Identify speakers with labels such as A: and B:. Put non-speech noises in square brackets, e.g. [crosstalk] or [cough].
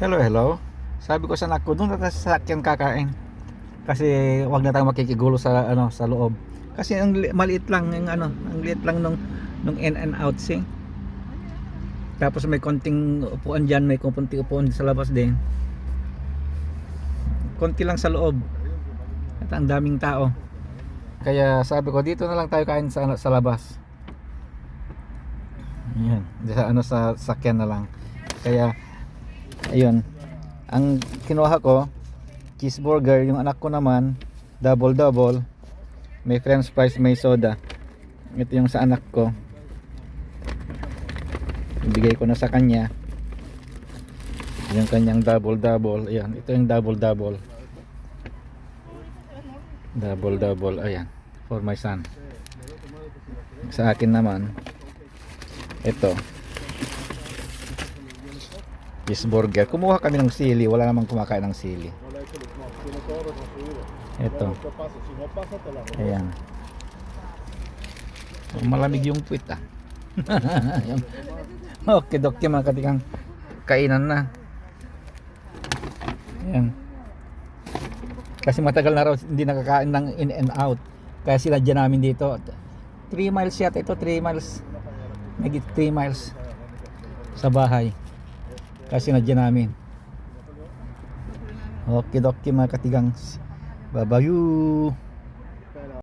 A: Hello, hello. Sabi ko sa anak ko, doon na tayo sa sasakyan kakain. Kasi wag na tayong makikigulo sa ano sa loob. Kasi ang li- maliit lang yung ano, ang liit lang nung nung in and out sing. Tapos may konting upuan diyan, may konting upuan sa labas din. Konti lang sa loob. At ang daming tao. Kaya sabi ko dito na lang tayo kain sa ano, sa labas. Ayan, sa ano sa sakyan na lang. Kaya ayun. Ang kinuha ko cheeseburger, yung anak ko naman double double. May french fries, may soda. Ito yung sa anak ko. Ibigay ko na sa kanya. Yung kanyang double double. Ayan, ito yung double double. Double double, ayan. For my son. Sa akin naman, ito. Cheeseburger. Kumuha kami ng sili. Wala namang kumakain ng sili. Ito. Ayan. Malamig yung puwit ah. [laughs] Okay, dokte mga katikang kainan na. Ayan. Kasi matagal na raw hindi nakakain ng in and out. Kaya sila dyan namin dito. 3 miles yata ito, 3 miles. Nagit 3 miles sa bahay. Kasi nadyan namin. Okay, dokie mga katigang. Babayu.